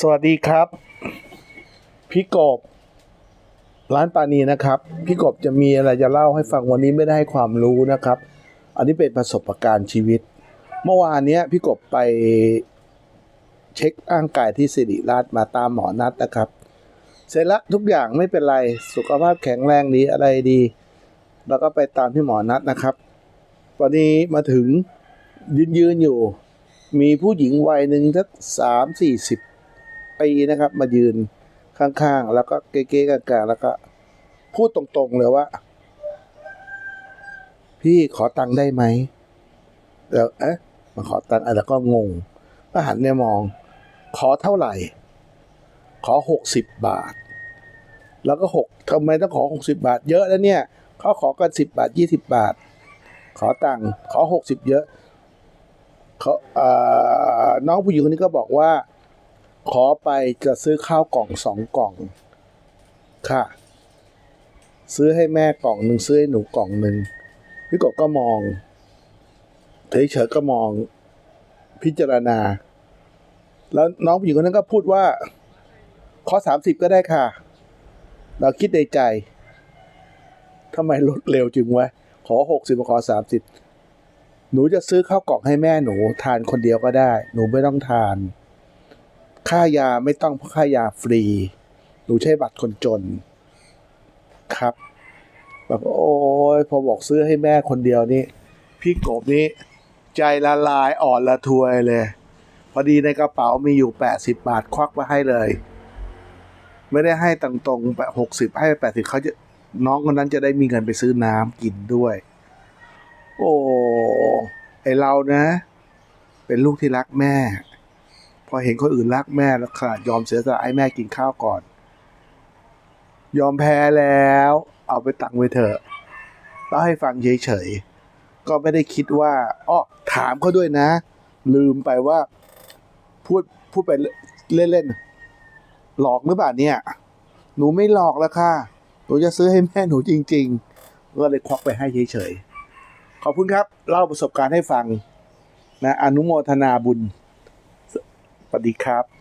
สวัสดีครับ พี่กบ ร้านปานีนะครับ พี่กบจะมีอะไรจะเล่าให้ฟังวันนี้ไม่ได้ให้ความรู้นะครับ อันนี้เป็นประสบการณ์ชีวิต เมื่อวานเนี้ยพี่กบไปเช็คร่างกายที่สิริราชมาตามหมอนัดนะครับ เสร็จละทุกอย่างไม่เป็นไรสุขภาพแข็งแรงดีอะไรดี แล้วก็ไปตามที่หมอนัดนะครับ วันนี้มาถึงยืนยืนอยู่ มีผู้หญิงวัยหนึ่งสักสามสี่สิบ ปีนะครับ มายืนข้างๆ แล้วก็เก๊ๆกลางๆแล้วก็ พูดตรงๆเลยว่า พี่ขอตังค์ได้ไหมแล้วเอ๊ะมาขอตังค์อะแล้วก็งงก็หันเนี่ยมอง ขอเท่าไหร่ ขอหกสิบบาท แล้วก็หกทำไมต้องขอหกสิบาท เยอะแล้วเนี่ยเขาขอกันสิบบาทยี่สิบบาท ขอตังค์ขอหกสิบเยอะเขาเอ่อน้องผู้หญิงคนนี้ก็บอกว่า ขอไปจะซื้อข้าวกล่องสองกล่อง ค่ะ ซื้อให้แม่กล่องหนึ่งซื้อให้หนูกล่องหนึ่งพี่กบก็มองเฉยๆก็มองพิจารณา แล้วน้องผู้หญิงคนนั้นก็พูดว่า ขอสามสิบก็ได้ค่ะ เราคิดในใจทำไมลดเร็วจึงวะขอหกสิบขอสามสิบหนูจะซื้อข้าวกล่องให้แม่หนู ทานคนเดียวก็ได้ หนูไม่ต้องทาน ค่ายาไม่ต้องเพราะค่ายาฟรี หนูใช้บัตรคนจน ครับแบบโอ้ยพอบอกซื้อให้แม่คนเดียวนี่ พี่กบนี่ใจละลายอ่อนละทวยเลย พอดีในกระเป๋ามีอยู่แปดสิบบาทควักมาให้เลย ไม่ได้ให้ตรงๆแบบหกสิบให้แปดสิบเขาจะน้องคนนั้นจะได้มีเงินไปซื้อน้ำกินด้วย โอ้ไอเรานะ เป็นลูกที่รักแม่ พอเห็นคนอื่นรักแม่แล้วขาดยอมเสียสละให้แม่กินข้าวก่อน ยอมแพ้แล้ว เอาไปตังไว้เถอะเล่าให้ฟังเฉยๆก็ไม่ได้คิดว่าอ้อถามเขาด้วยนะ ลืมไปว่า พูดพูดไปเล่นๆหลอกหรือเปล่าเนี่ย หนูไม่หลอกแล้วค่ะ หนูจะซื้อให้แม่หนูจริง ๆ ก็เลยควักไปให้เฉยๆขอบคุณครับ เล่าประสบการณ์ให้ฟังนะอนุโมทนาบุญ วัสดีครับ